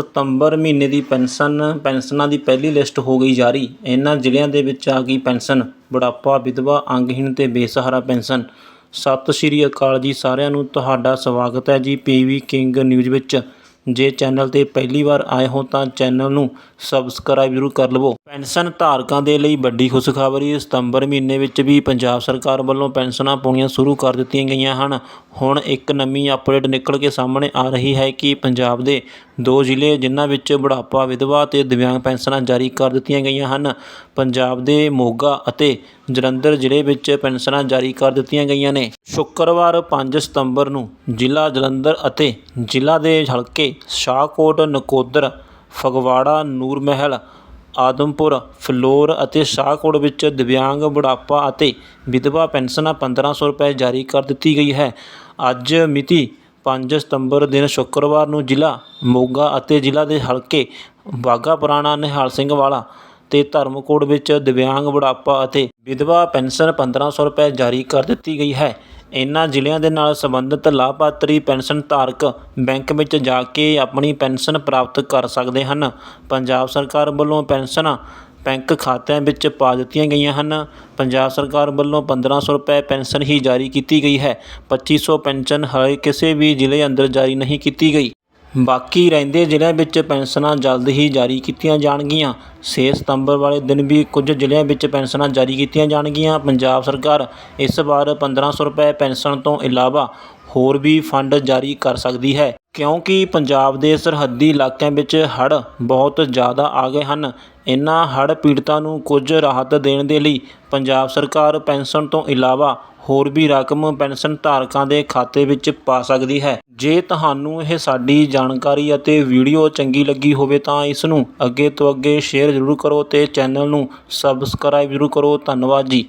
ਸਤੰਬਰ ਮਹੀਨੇ ਦੀ ਪੈਨਸ਼ਨ, ਪੈਨਸ਼ਨਾਂ ਦੀ ਪਹਿਲੀ ਲਿਸਟ ਹੋ ਗਈ ਜਾਰੀ। ਇਹਨਾਂ ਜ਼ਿਲ੍ਹਿਆਂ ਦੇ ਵਿੱਚ ਆ ਗਈ ਪੈਨਸ਼ਨ, ਬੁਢਾਪਾ, ਵਿਧਵਾ, ਅੰਗਹੀਣ ਤੇ ਬੇਸਹਾਰਾ ਪੈਨਸ਼ਨ। ਸਤਿ ਸ਼੍ਰੀ ਅਕਾਲ ਜੀ ਸਾਰਿਆਂ ਨੂੰ, ਤੁਹਾਡਾ ਸਵਾਗਤ ਹੈ ਜੀ ਪੀਵੀ ਕਿੰਗ ਨਿਊਜ਼ ਵਿੱਚ। ਜੇ ਚੈਨਲ ਤੇ ਪਹਿਲੀ ਵਾਰ ਆਏ ਹੋ ਤਾਂ ਚੈਨਲ ਨੂੰ ਸਬਸਕ੍ਰਾਈਬ ਜ਼ਰੂਰ ਕਰ ਲਵੋ। ਪੈਨਸ਼ਨ ਧਾਰਕਾਂ ਦੇ ਲਈ ਵੱਡੀ ਖੁਸ਼ਖਬਰੀ, ਸਤੰਬਰ ਮਹੀਨੇ ਵਿੱਚ ਵੀ ਪੰਜਾਬ ਸਰਕਾਰ ਵੱਲੋਂ ਪੈਨਸ਼ਨਾਂ ਪਾਉਣੀਆਂ ਸ਼ੁਰੂ ਕਰ ਦਿੱਤੀਆਂ ਗਈਆਂ ਹਨ। ਹੁਣ ਇੱਕ ਨਵੀਂ ਅਪਡੇਟ ਨਿਕਲ ਕੇ ਸਾਹਮਣੇ ਆ ਰਹੀ ਹੈ ਕਿ ਪੰਜਾਬ ਦੇ ਦੋ ਜ਼ਿਲ੍ਹੇ ਜਿਨ੍ਹਾਂ ਵਿੱਚ ਬੁਢਾਪਾ ਵਿਧਵਾ ਤੇ ਦਿਵਿਆਂਗ ਪੈਨਸ਼ਨਾਂ ਜਾਰੀ ਕਰ ਦਿੱਤੀਆਂ ਗਈਆਂ ਹਨ, ਪੰਜਾਬ ਦੇ ਮੋਗਾ ਅਤੇ ਜਲੰਧਰ ਜ਼ਿਲ੍ਹੇ ਵਿੱਚ ਪੈਨਸ਼ਨਾਂ ਜਾਰੀ ਕਰ ਦਿੱਤੀਆਂ ਗਈਆਂ ਨੇ। ਸ਼ੁੱਕਰਵਾਰ 5 ਸਤੰਬਰ ਨੂੰ ਜ਼ਿਲ੍ਹਾ ਜਲੰਧਰ ਅਤੇ ਜ਼ਿਲ੍ਹਾ ਦੇ ਹਲਕੇ ਸ਼ਾਹਕੋਟ, ਨਕੋਦਰ, ਫਗਵਾੜਾ ਨੂਰ ਮਹਿਲ ਆਦਮਪੁਰ, ਫਿਲੌਰ ਅਤੇ ਸ਼ਾਹਕੋਟ ਵਿੱਚ ਦਿਵਿਆਂਗ ਬੁਢਾਪਾ ਅਤੇ ਵਿਧਵਾ ਪੈਨਸ਼ਨਾਂ 1500 ਰੁਪਏ ਜਾਰੀ ਕਰ ਦਿੱਤੀ ਗਈ ਹੈ। ਅੱਜ ਮਿਤੀ 5 ਸਤੰਬਰ ਦਿਨ ਸ਼ੁੱਕਰਵਾਰ ਨੂੰ ਜ਼ਿਲ੍ਹਾ ਮੋਗਾ ਅਤੇ ਜ਼ਿਲ੍ਹਾ ਦੇ ਹਲਕੇ ਬਾਘਾ ਪੁਰਾਣਾ ਨਿਹਾਲ ਸਿੰਘ ਵਾਲਾ ਤੇ ਧਰਮਕੋਟ ਵਿੱਚ ਦਿਵਿਆਂਗ ਬੁਢਾਪਾ ਅਤੇ ਵਿਧਵਾ ਪੈਨਸ਼ਨ 1500 ਰੁਪਏ ਜਾਰੀ ਕਰ ਦਿੱਤੀ ਗਈ ਹੈ। ਇਨ੍ਹਾਂ ਜ਼ਿਲ੍ਹਿਆਂ ਦੇ ਨਾਲ ਸੰਬੰਧਿਤ ਲਾਭਪਾਤਰੀ ਪੈਨਸ਼ਨ ਧਾਰਕ ਬੈਂਕ ਵਿੱਚ ਜਾ ਕੇ ਆਪਣੀ ਪੈਨਸ਼ਨ ਪ੍ਰਾਪਤ ਕਰ ਸਕਦੇ ਹਨ। ਪੰਜਾਬ ਸਰਕਾਰ ਵੱਲੋਂ ਪੈਨਸ਼ਨਾਂ ਬੈਂਕ ਖਾਤਿਆਂ ਵਿੱਚ ਪਾ ਦਿੱਤੀਆਂ ਗਈਆਂ ਹਨ। ਪੰਜਾਬ ਸਰਕਾਰ ਵੱਲੋਂ 1500 ਰੁਪਏ ਪੈਨਸ਼ਨ ਹੀ ਜਾਰੀ ਕੀਤੀ ਗਈ ਹੈ। ਪੱਚੀ ਸੌ ਪੈਨਸ਼ਨ ਹਾਲੇ ਕਿਸੇ ਵੀ ਜ਼ਿਲ੍ਹੇ ਅੰਦਰ ਜਾਰੀ ਨਹੀਂ ਕੀਤੀ ਗਈ। ਬਾਕੀ ਰਹਿੰਦੇ ਜ਼ਿਲ੍ਹਿਆਂ ਵਿੱਚ ਪੈਨਸ਼ਨਾਂ ਜਲਦ ਹੀ ਜਾਰੀ ਕੀਤੀਆਂ ਜਾਣਗੀਆਂ। ਛੇ ਸਤੰਬਰ ਵਾਲੇ ਦਿਨ ਵੀ ਕੁਝ ਜ਼ਿਲ੍ਹਿਆਂ ਵਿੱਚ ਪੈਨਸ਼ਨਾਂ ਜਾਰੀ ਕੀਤੀਆਂ ਜਾਣਗੀਆਂ। ਪੰਜਾਬ ਸਰਕਾਰ ਇਸ ਵਾਰ 1500 ਰੁਪਏ ਪੈਨਸ਼ਨ ਤੋਂ ਇਲਾਵਾ ਹੋਰ ਵੀ ਫੰਡ ਜਾਰੀ ਕਰ ਸਕਦੀ ਹੈ। ਕਿਉਂਕਿ ਪੰਜਾਬ ਦੇ ਸਰਹੱਦੀ ਇਲਾਕਿਆਂ ਵਿੱਚ ਹੜ੍ਹ ਬਹੁਤ ਜ਼ਿਆਦਾ ਆ ਗਏ ਹਨ। ਇਨ੍ਹਾਂ ਹੜ੍ਹ ਪੀੜਤਾਂ ਨੂੰ ਕੁਝ ਰਾਹਤ ਦੇਣ ਦੇ ਲਈ ਪੰਜਾਬ ਸਰਕਾਰ ਪੈਨਸ਼ਨ ਤੋਂ ਇਲਾਵਾ ਹੋਰ ਵੀ ਰਕਮ ਪੈਨਸ਼ਨ ਧਾਰਕਾਂ ਦੇ ਖਾਤੇ ਵਿੱਚ ਪਾ ਸਕਦੀ ਹੈ। ਜੇ ਤੁਹਾਨੂੰ ਇਹ ਸਾਡੀ ਜਾਣਕਾਰੀ ਅਤੇ ਵੀਡੀਓ ਚੰਗੀ ਲੱਗੀ ਹੋਵੇ ਤਾਂ ਇਸ ਨੂੰ ਅੱਗੇ ਤੋਂ ਅੱਗੇ ਸ਼ੇਅਰ ਜ਼ਰੂਰ ਕਰੋ ਅਤੇ ਚੈਨਲ ਨੂੰ ਸਬਸਕ੍ਰਾਈਬ ਜ਼ਰੂਰ ਕਰੋ। ਧੰਨਵਾਦ ਜੀ।